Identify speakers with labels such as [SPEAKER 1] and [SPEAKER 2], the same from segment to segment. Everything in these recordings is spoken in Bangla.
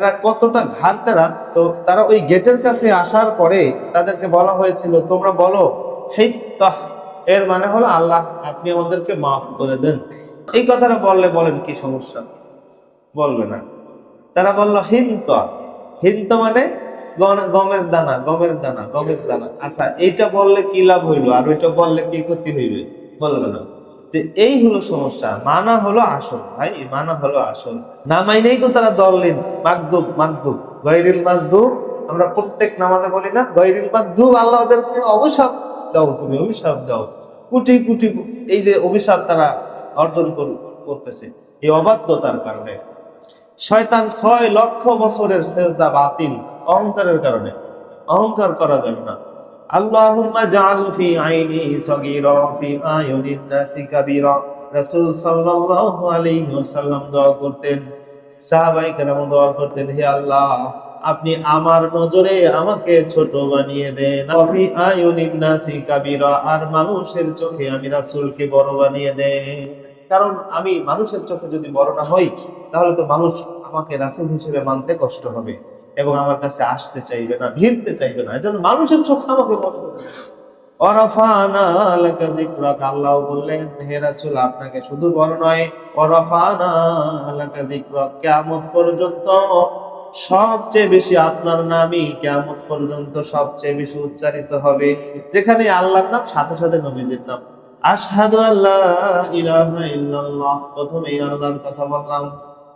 [SPEAKER 1] তারা কতটা ঘাট তারা তো তারা ওই গেটের কাছে আসার পরে তাদেরকে বলা হয়েছিল, তোমরা বলো, হেই এর মানে হলো আল্লাহ, আপনি আমাদেরকে মাফ করে দেন। এই কথাটা বললে বলেন কি সমস্যা? বলবে না। তারা বলল হিন্ত হিন্ত মানে গমের দানা গমের দানা গমের দানা। আচ্ছা এইটা বললে কি লাভ হইল? আর ওইটা বললে কি ক্ষতি হইবে? বলবে না। এই হলো সমস্যা। মানা হলো আসল, ভাই মানা হলো আসল। না মাইনেই তো তারা দল দললেন মাকদুব মাকদুব গৈরিল মাকদুব আমরা প্রত্যেক নামাজে বলি না, গৈরিল মাকদুব আল্লাহ ওদেরকে অভিশাপ দাও, তুমি অভিশাপ দাও। কোটি কোটি, এই যে অভিশাপ তারা অর্জন কর- করতেছে, এই অবাধ্যতার কারণে। শয়তান ছয় লক্ষ বছরের সেজদা বাতিল, অহংকারের কারণে। অহংকার করা যাবে না। আল্লাহুম্মা জাআল ফি আইনি সগীরা ফি আয়ুনিন নাসি কাবীরা। রাসূল সাল্লাল্লাহু আলাইহি ওয়াসাল্লাম দোয়া করতেন। সাহাবায়ে কেরাম দোয়া করতেন, হে আল্লাহ, আপনি আমার নজরে আমাকে ছোট বানিয়ে দেন। ফি আয়ুনিন নাসি কাবীরা, আর মানুষের চোখে আমি রাসূলকে বড় বানিয়ে দেন। কারণ আমি মানুষের চোখে যদি বড় না হই, তাহলে তো মানুষ আমাকে রাসূল হিসেবে মানতে কষ্ট হবে। এবং আমার কাছে আসতে চাইবে না, ভিড়তে চাইবে না। এজন্য মানুষের চোখে আমাকে আল্লাহ উচ্চারিত হবে। যেখানে আল্লাহর নাম, সাথে সাথে নবীজির নাম। আশহাদু আল্লাহ ইলাহা আল্লাহর কথা বললাম।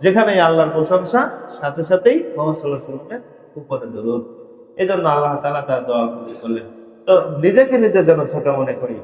[SPEAKER 1] যেখানে আল্লাহর প্রশংসা, সাথে সাথেই মোহাম্মদ সাল্লাহ সাল্লামের উপরে দরুন এই জন্য আল্লাহ তালা তার দোয়া করলেন। তো নিজেকে নিজে যেন ছোট মনে করি।